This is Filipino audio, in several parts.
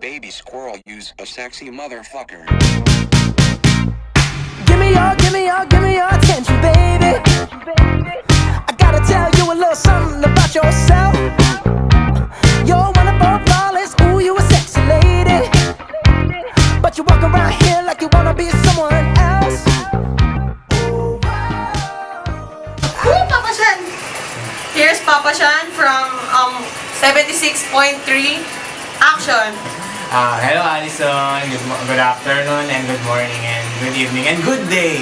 Baby squirrel use a sexy motherfucker. Give me your, give me your, give me your attention, baby. I gotta tell you a little something about yourself. You're wonderful, flawless, ooh, you a sexy lady. But you walk around here like you wanna be someone else. Ooh, Papa Shan! Here's Papa Shan from um 76.3 Action! Ah, hello Alison. Good, good afternoon and good morning and good evening and good day.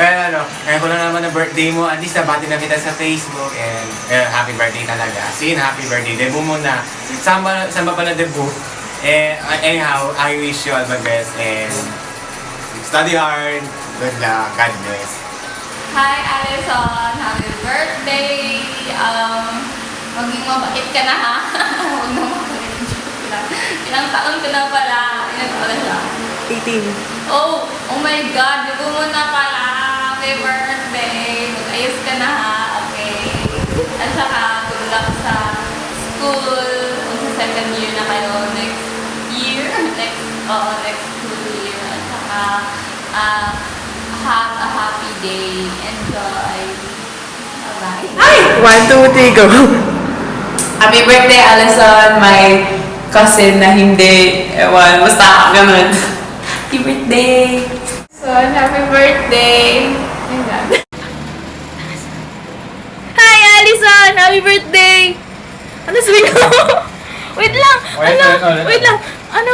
Well, ano, ngayon ko lang naman na birthday mo. At least nabati na kita sa Facebook and eh, happy birthday talaga. Sin, happy birthday. Debut mo na. Saan ba, saan ba pala debut? Eh, anyhow, I wish you all the best and study hard. Good luck. God bless. Hi, Alison! Happy birthday! Um, maging mabait ka na ha? Huwag na. Joke lang. Ilang taon ka na pala? Ilang taon na siya? 18. Oh! Oh my God! Dugo mo na pala! Happy birthday! Mag-ayos ka na ha? Okay. At saka, good luck sa school. Kung sa second year na kayo next year. Next, oo, next school year. At saka, ah, have a happy day. Enjoy. Bye-bye. One, two, three, go. Happy birthday, Alison, my cousin na hindi, ewan, basta ganun. Happy birthday! Son, happy birthday! Hi, Allison! Happy birthday! Ano sabihin ko? wait lang! Wait, ano? wait, wait. Wait lang! Ano?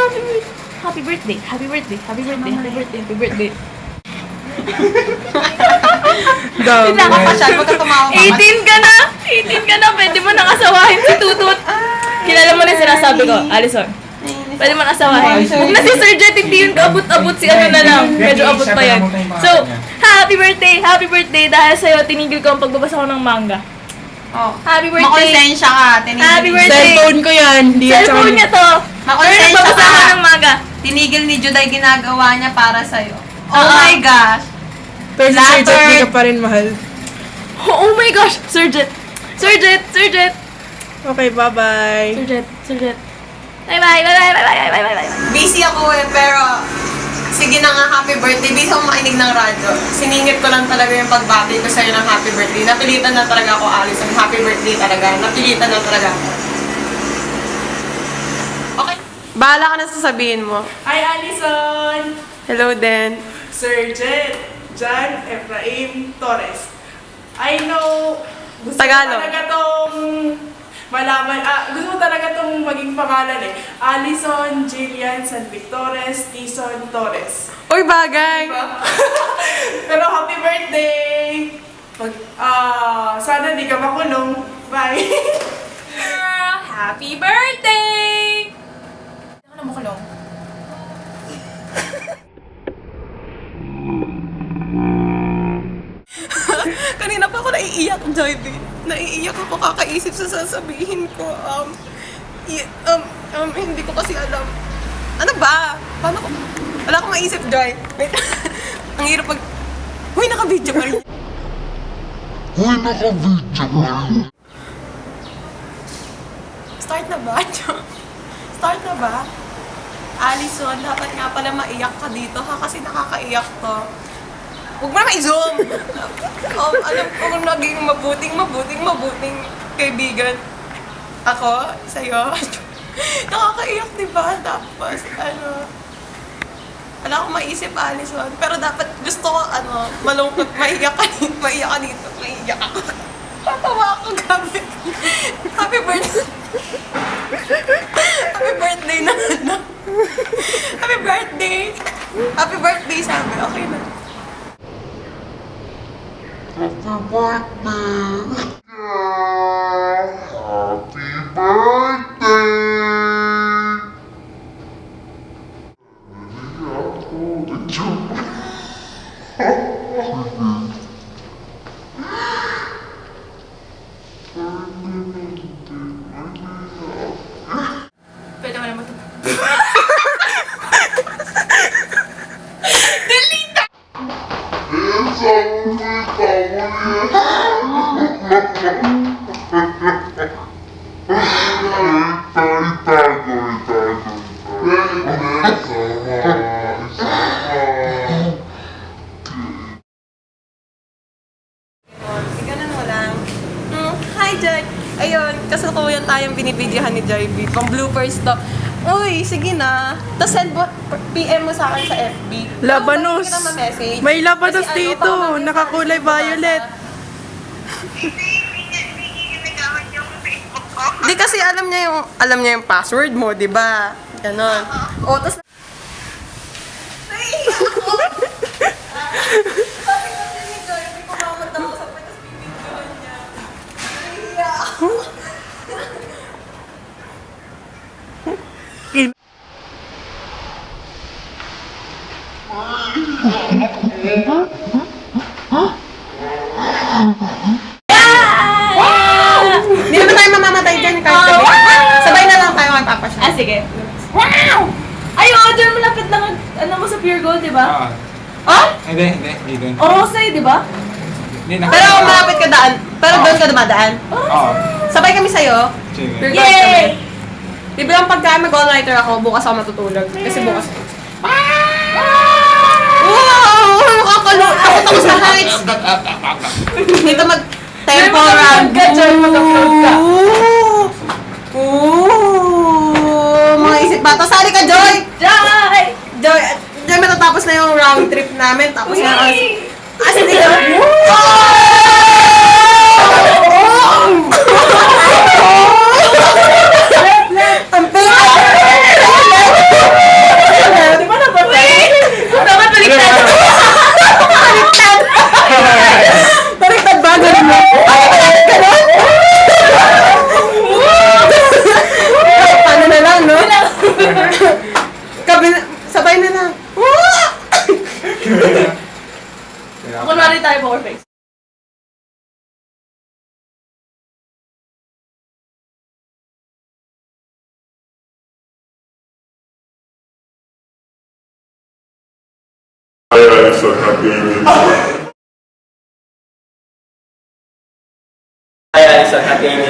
Happy birthday! Happy birthday! Happy birthday! Happy birthday! Happy birthday! Happy birthday! Wait lang, Papa Shan, huwag ka tumawa. 18 ka na! 18 ka na! Pwede mo nang asawahin si Tutut! Kilala mo na yung sinasabi ko, Allison. Pwede mo nang asawahin. Huwag na si Sir Jet, hindi yun kaabot-abot si ano na lang. Medyo abot pa yan. So, happy birthday! Happy birthday! Dahil sa'yo, tinigil ko ang pagbabasa ko ng manga. Oh. Happy birthday! Makonsensya ka. Tinigil, Happy birthday! Cellphone ko yan. Di Cellphone niya to! Pero Makonsensya nagbabasa ka. ko ng manga. Tinigil ni Juday ginagawa niya para sa'yo. Oh Oo. my gosh! Pero si Sir Jet, Latter. di ka pa rin mahal. Oh, oh my gosh! Sir Jet! Sir Jet! Sir Jet! Okay, bye-bye. Sir Jet! Sir Jet! Bye-bye! Bye-bye! Bye-bye! Bye-bye! Bye-bye! Busy ako eh, pero sige na nga happy birthday. Busy ako makinig ng radyo. Siningit ko lang talaga yung pagbati ko sa'yo ng happy birthday. Napilitan na talaga ako, Alison. Happy birthday talaga. Napilitan na talaga ako. Okay. Bahala ka na sasabihin mo. Hi, Alison! Hello, Den. Sir Jet, John Efraim Torres. I know, gusto Tagalog. mo talaga tong malaman, ah, gusto mo talaga tong maging pangalan eh. Alison Jillian San Victores Tison Torres. Uy, bagay. Pero happy birthday! Mag, ah, sana di ka makulong. Bye! Happy birthday! Ako na makulong. Kanina pa ako naiiyak, Joyby. Naiiyak ako kakaisip sa sasabihin ko. Um, i- um, um, hindi ko kasi alam. Ano ba? Paano ko? Wala akong maisip, Joy. Wait. Ang hirap pag... Uy, naka-video pa rin. Uy, naka-video ka rin. Start na ba? Start na ba? Alison, dapat nga pala maiyak ka dito ha kasi nakakaiyak to. Huwag mo na i-zoom! um, alam ko kung naging mabuting, mabuting, mabuting kaibigan ako sa'yo. Nakakaiyak, di ba? Tapos, ano, wala akong maisip, Alison. Pero dapat gusto ko, ano, malungkot, maiyak ka dito, maiyak ka dito, maiyak ako. Tatawa ako, gabi. Happy birthday. Happy birthday na, ano. Happy birthday. Happy birthday, sabi. Okay na. Happy birthday! Happy birthday! Naiiyak ako. Joke. Pwede mo Ayun, kasalukuyan tayong binibidyohan ni Joy B. Pang bloopers to. Uy, sige na. Tapos send mo, PM mo sa akin sa FB. Labanos. Ano? May labanos ano, dito. Nakakulay violet. Di kasi alam niya yung alam niya yung password mo, 'di ba? Ganon. O, tapos Hindi naman tayo mamamatay dyan kahit sabi. Sabay na lang tayo kay Papa siya. Ah, sige. Wow! Ay, oo, dyan malapit lang, ang- ano mo sa Pure Gold, di ba? Oo. Oh? Hindi, hindi, hindi doon. Oo, sa'yo, di ba? Hindi, naka- Pero kung malapit ka daan, pero doon ka dumadaan. Oo. Sabay kami sa'yo. Sige. Gold kami. Di ba yung pagka mag-all-nighter ako, bukas ako matutulog. Kasi bukas. Wow! Nakakalo! Takot ako sa heights! Dito mag tempo round. ka, Joy, mag-upload ka. Ooh! Ooh! Mga isip bata. Sali ka, Joy! Joy! Joy, Matatapos na yung round trip namin. Tapos na ako. Ah, sige ka. Ang pink! Di ba napatay? Dapat baliktad. Baliktad ba? Ganun mo? Ganun? Paano na lang, no? Kabi sabay na lang. Kunwari tayo poker face. Kaya sa kagawin Hi, Alison. Happy